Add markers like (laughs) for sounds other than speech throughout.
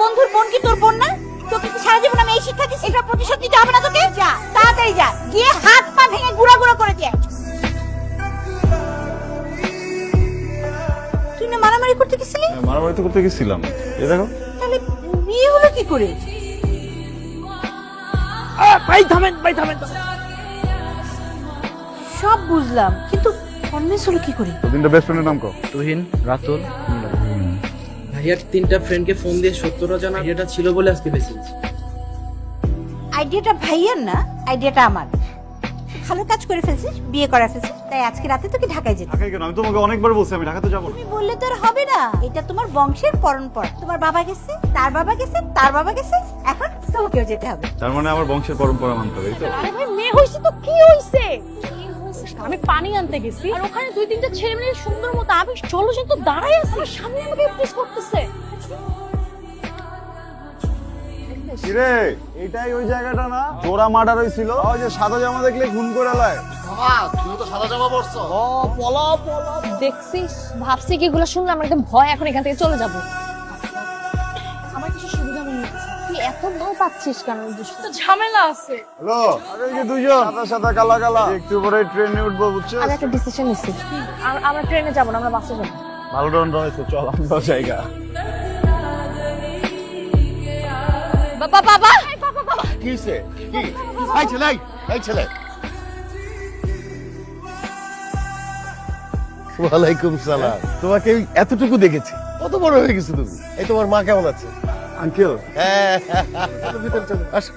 বন্ধুর বোন কি তোর বোন না? তোকে কি সারা জীবন আমি এই শিক্ষা দিচ্ছি এটা প্রতিশোধ নিতে হবে না তোকে? যা তাড়াতাড়ি যা। গিয়ে হাত পা ভেঙে গুঁড়া গুঁড়া করে দিয়ে তুই না মারামারি করতে গেছিলি? হ্যাঁ, মারামারি তো করতে গেছিলাম। এ দেখো। তাহলে বিয়ে হলো কি করে? ভাই থামেন ভাই থামেন সব বুঝলাম কিন্তু কনভিন্স হলো কি করে? তিনটা বেস্ট ফ্রেন্ডের নাম কো তুহিন রাতুল। ভাইয়ার তিনটা ফ্রেন্ডকে ফোন দিয়ে সত্তরটা জানা আইডিয়াটা ছিল বলে আজকে বেশি আইডিয়াটা ভাইয়ার না আইডিয়াটা আমার। ভালো কাজ করে ফেলছিস বিয়ে করা ফেলছিস তাই আজকে রাতে তোকে ঢাকায় যেতে ঢাকায় কেন? আমি তোমাকে অনেকবার বলছি আমি ঢাকাতে যাব না। তুমি বললে তো আর হবে না। এটা তোমার বংশের পরম্পরা। তোমার বাবা গেছে তার বাবা গেছে তার বাবা গেছে এখন তোমাকেও যেতে হবে। তার মানে আমার বংশের পরম্পরা মানতে হবে তো? আরে ভাই মেয়ে হইছে তো কি হইছে আমি পানি আনতে গেছি আর ওখানে দুই তিনটা ছেলে মেয়ে সুন্দর মতো আমি চলো সে তো দাঁড়াই আছে। আমার সামনে আমাকে প্রেস করতেছে। কিরে? এটাই ওই জায়গাটা না? জোড়া মার্ডার হয়েছিল। ওই যে সাদা জামা দেখলে খুন করে লায়। দেখছিস ভাবছি কি এগুলো শুনলে আমার একদম ভয় এখন এখান থেকে চলে যাব। আমার কিছু সুবিধা মনে হচ্ছে। তুই এত ভয় পাচ্ছিস কেন তো ঝামেলা আছে। হ্যালো? আরে এই যে দুইজন? সাদা সাদা কালা কালা। একটু পরে ট্রেনে উঠবো বুঝছ? আমি একটা ডিসিশন নিচ্ছি আমরা ট্রেনে যাব না আমরা বাসে যাব। ভালো দণ্ড হয়েছে চল আমরা জায়গা বাবা বাবা কি হইছে? কি? ছেলে এই, এই ছেলে। ওয়ালাইকুম সালাম। তোমাকে এতটুকু দেখেছি। কত বড় হয়ে গেছো তুমি? এই তোমার মা কেমন আছে? আঙ্কেল হ্যাঁ। আসো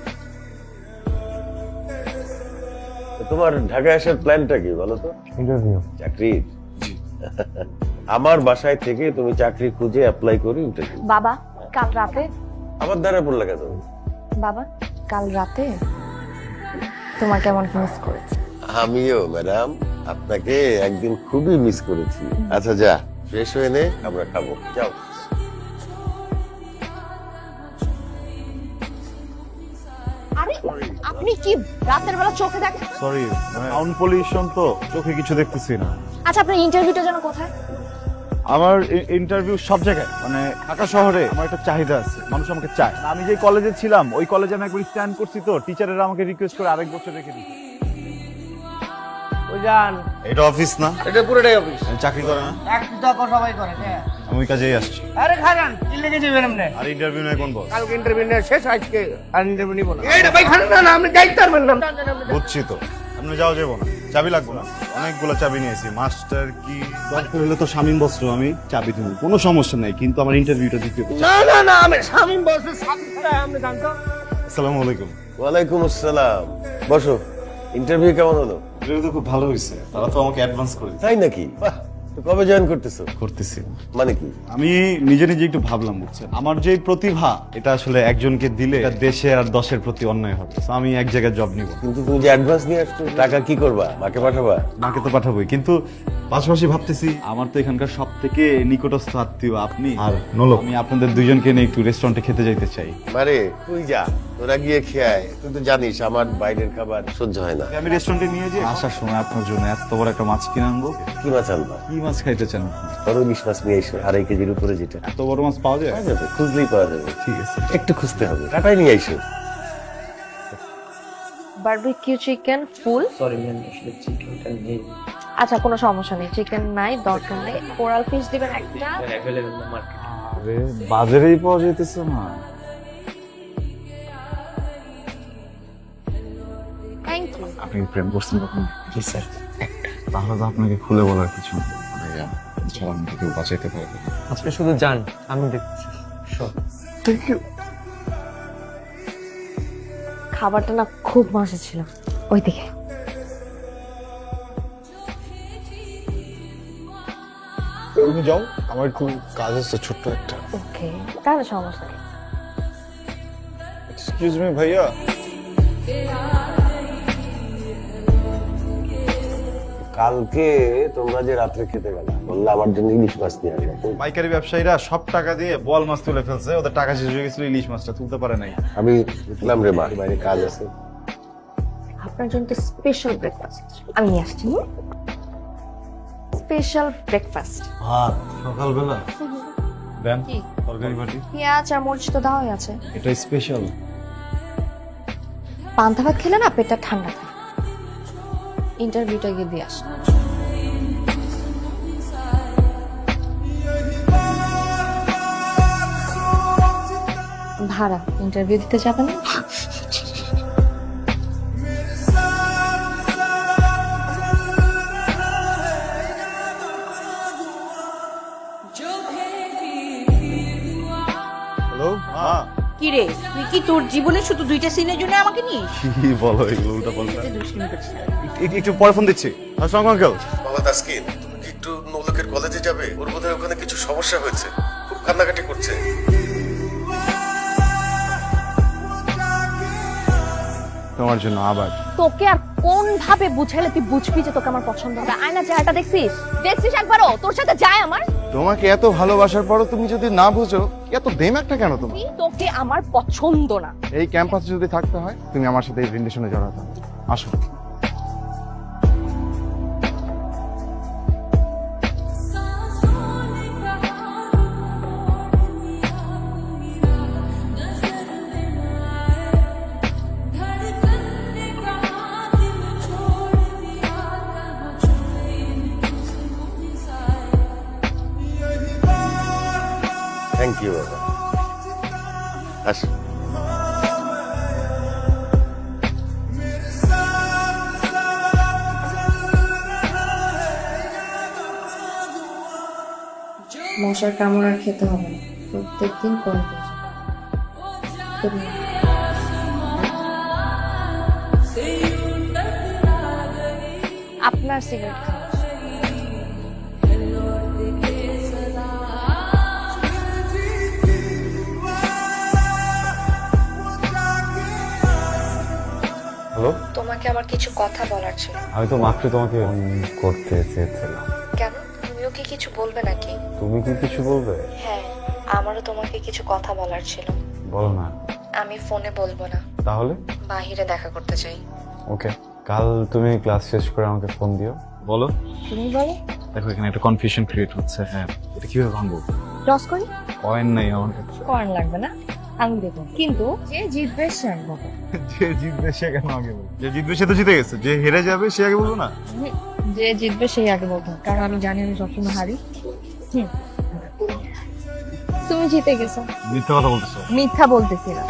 তো তোমার ঢাকায় আসার প্ল্যানটা কি বলো তো? ইন্টারভিউ চাকরির আমার বাসায় থেকে তুমি চাকরি খুঁজে অ্যাপ্লাই করি ইন্টারভিউ বাবা কাল রাতে আমার দ্বারা পড়লে কেন? বাবা কাল রাতে তোমাকে মিস করেছি। আমিও ম্যাডাম আপনাকে একদিন খুবই মিস করেছি। আচ্ছা যা ফ্রেশ হয়ে নে আমরা খাব। যাও। আপনি কি রাতের বেলা চোখে দেখেন? সরি মানে সাউন্ড পলিউশন তো চোখে কিছু দেখতেছি না। আচ্ছা আপনার ইন্টারভিউটা যেন কোথায়? আমার ইন্টারভিউ সব জায়গায় মানে ঢাকা শহরে আমার একটা চাহিদা আছে মানুষ আমাকে চায়। আমি যে কলেজে ছিলাম ওই কলেজে আমি একবার স্ট্যান্ড করছি তো টিচারেরা আমাকে রিকোয়েস্ট করে আরেক বছর রেখে দিচ্ছে যান এটা অফিস না? এটা পুরোটাই অফিস চাকরি করে না? চাকরি তো সবাই করে হ্যাঁ আমি কাজেই আসছি। আরে খাজান কি লেগে যাবেন আপনি আর ইন্টারভিউ নেই কোন বস কালকে ইন্টারভিউ শেষ আজকে আর ইন্টারভিউ নিব না। এইটা ভাই খান না না আপনি যাইতে পারবেন না। বুঝছি তো। আপনি যাব না। চাবি লাগবে না। অনেকগুলো চাবি নিয়েছি। মাস্টার কি? দরকার হলে তো শামীম বস্ত্র আমি চাবি দিব। কোনো সমস্যা নাই কিন্তু আমার ইন্টারভিউটা দিতে না না না আমি স্বামী বসে সাথে ছাড়া আপনি জানতো আসসালামু আলাইকুম। ওয়ালাইকুম আসসালাম। বসো ইন্টারভিউ কেমন হলো? ইন্টারভিউ তো খুব ভালো হয়েছে তারা তো আমাকে অ্যাডভান্স করে তাই নাকি? বাহ। তো কবে জয়েন করতেছো? করতেছি। মানে কি? আমি নিজে নিজে একটু ভাবলাম বুঝছেন? আমার যে প্রতিভা এটা আসলে একজনকে দিলে এটা দেশে আর দশের প্রতি অন্যায় হবে। So আমি এক জায়গায় জব নিব। কিন্তু তুমি যে অ্যাডভান্স নিয়ে আসছো টাকা কি করবা? মাকে পাঠাবা? মাকে তো পাঠাবোই। কিন্তু পাশাপাশি ভাবতেছি আমার তো এখানকার সব থেকে নিকটস্থ আত্মীয় আপনি। আর নলো আমি আপনাদের দুইজনকে নিয়ে একটু রেস্টুরেন্টে খেতে যাইতে চাই। মারে তুই যা। তোরা গিয়ে খেয়ায়। তুই তো জানিস আমার বাইরের খাবার সহ্য হয় না। আমি রেস্টুরেন্টে নিয়ে যাই। আসার সময় আপনার জন্য এত বড় একটা মাছ কিনে আনব। কি মাছ আনবা? কি মাছ খাইতে চান আপনি? বড় ইলিশ মাছ নিয়ে এসো আড়াই কেজির উপরে যেটা। এত বড় মাছ পাওয়া যায়? পাওয়া যাবে খুঁজলেই পাওয়া যাবে। ঠিক আছে। একটু খুঁজতে হবে টাটাই নিয়ে আইসো barbecue chicken full. Sorry ma'am আসলে চিকেনটা নেই আচ্ছা কোনো সমস্যা নেই চিকেন নাই দরকার নেই। কোরাল ফিশ দিবেন একটা। অ্যাভেলেবল না মার্কেট আরে বাজারেই পাওয়া যাইতেছে না। থ্যাংক ইউ আপনি প্রেম করছেন কখন? জি স্যার তাহলে তো আপনাকে খুলে বলার কিছু নেই। ভাইয়া ছাড়া আমাকে কেউ বাঁচাইতে পারবে। শুধু যান আমি দেখছি। থ্যাংক ইউ খাবারটা না খুব মজা ছিল। ওইদিকে তুমি যাও আমার একটু কাজ আছে ছোট্ট একটা। ওকে তাহলে সমস্যা নেই। এক্সকিউজ মি ভাইয়া। কালকে তোমরা যে রাত্রে খেতে গেলা বললে আমার জন্য ইলিশ মাছ নিয়ে আসবে। পাইকারি ব্যবসায়ীরা সব টাকা দিয়ে বল মাছ তুলে ফেলছে ওদের টাকা শেষ হয়ে গেছিল ইলিশ মাছটা তুলতে পারে নাই। আমি দেখলাম রে মা বাইরে কাজ আছে। আপনার জন্য স্পেশাল ব্রেকফাস্ট আমি নিয়ে আসছি স্পেশাল ব্রেকফাস্ট ভাত সকালবেলা? দেন কি? তরকারি বাটি। পেঁয়াজ আর মরিচ তো দেওয়াই আছে। এটা স্পেশাল পান্তা ভাত খেলে না পেটটা ঠান্ডা থাকে। ইন্টারভিউটা গিয়ে দিয়ে আস। ভাড়া ইন্টারভিউ দিতে যাবেন না? রে তুই কি তোর জীবনে শুধু দুইটা সিনের জন্য আমাকে নিস কি বলো এগুলো উল্টা পাল্টা। একটু পরে ফোন দিচ্ছি। আসসালামু আঙ্কেল বাবা তাসকিন তুমি কি একটু নৌলকের কলেজে যাবে? ওর বোধহয় ওখানে কিছু সমস্যা হয়েছে। খুব কান্নাকাটি করছে। তোমার জন্য আবার। তোকে আর কোন ভাবে বুঝাইলে তুই বুঝবি যে তোকে আমার পছন্দ হবে? আয়না চেহারাটা দেখছিস? দেখছিস একবারও? তোর সাথে যায় আমার? তোমাকে এত ভালোবাসার পরও তুমি যদি না বুঝো এত দেমাকটা কেন তুমি তোকে আমার পছন্দ না। এই ক্যাম্পাসে যদি থাকতে হয় তুমি আমার সাথে এই রিলেশনে জড়াতে। আসো। ইউ বাবা আসো মশার কামড় আর খেতে হবে না। প্রত্যেকদিন করে আপনার সিগারেট হ্যালো তোমাকে আমার কিছু কথা বলার ছিল। আমি তো মাত্র তোমাকে ফোন করতে চেয়েছিলাম। কেন? তুমিও কি কিছু বলবে নাকি? তুমি কি কিছু বলবে? হ্যাঁ আমারও তোমাকে কিছু কথা বলার ছিল। বলো না। আমি ফোনে বলব না। তাহলে? বাহিরে দেখা করতে চাই। ওকে। কাল তুমি ক্লাস শেষ করে আমাকে ফোন দিও। বলো। তুমি বলো। দেখো এখানে একটা কনফিউশন ক্রিয়েট হচ্ছে। হ্যাঁ এটা কীভাবে ভাঙবো? টস করি? কয়েন নেই আমার কাছে করেন লাগবে না? আমি দেখো কিন্তু যে জিতবে সে আগে বলবে। (laughs) যে জিতবে সে কেন আগে বলব? যে জিতবে সে তো জিতে গেছে। যে হেরে যাবে সে আগে বলব না? যে জিতবে সেই আগে বলতে হবে। কারণ আমি জানি আমি সবসময় হারি। হুম। তুমি জিতে গেছো। মিথ্যা কথা বলতেছো। মিথ্যা বলতেছি না।